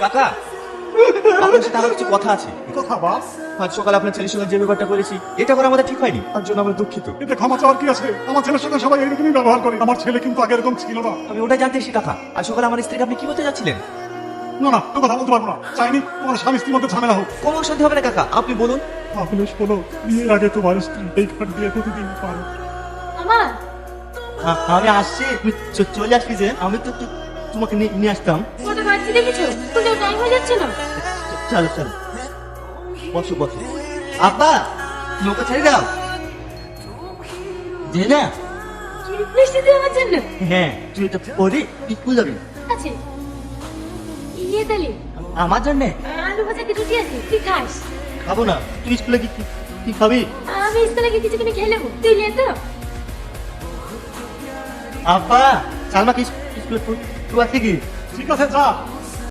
কাকা আপনার সাথে আমার কিছু কথা আছে। কথা বাস আজ সকালে আপনার ছেলের সঙ্গে যে ব্যাপারটা করেছি এটা করে আমাদের ঠিক হয়নি। তার জন্য আমরা দুঃখিত। এতে ক্ষমা চাওয়ার কি আছে? আমার ছেলের সাথে সবাই এরকমই ব্যবহার করে। আমার ছেলে কিন্তু আগে এরকম ছিল না। আমি ওটা জানতে এসেছি কাকা। আজ সকালে আমার স্ত্রীকে আপনি কি বলতে যাচ্ছিলেন? না না তো কথা বলতে পারব না। চাইনি তোমার স্বামী স্ত্রীর মধ্যে ঝামেলা হোক। কোনো অশান্তি হবে না কাকা। আপনি বলুন। আপনি শোনো বিয়ের আগে তোমার স্ত্রী এই ঘর দিয়ে প্রতিদিন পারো। আমার আমি আসছি। চলে আসবি যে। আমি তো তো- তোমাকে নিয়ে আসতাম। কটা বাজছে দেখেছ? কিন্তু টাইম হয়ে যাচ্ছে না। চলো চলো। বসো বসো। আব্বা নৌকা ছেড়ে দাও। যে না। বৃষ্টি দিয়ে আমার জন্য হ্যাঁ তুই এটা পরে স্কুল যাবি। আছে ইয়ে তালি আমার জন্য? আলু ভাজা কি রুটি আছে? তুই খাস। খাব না। তুই স্কুলে কি কি- কি খাবি? আমি স্কুলে কিছু কিনে খেয়ে নেব। তুই নিয়ে তো। আব্বা সালমা কি স্কুলে আছে কি? ঠিক আছে যা।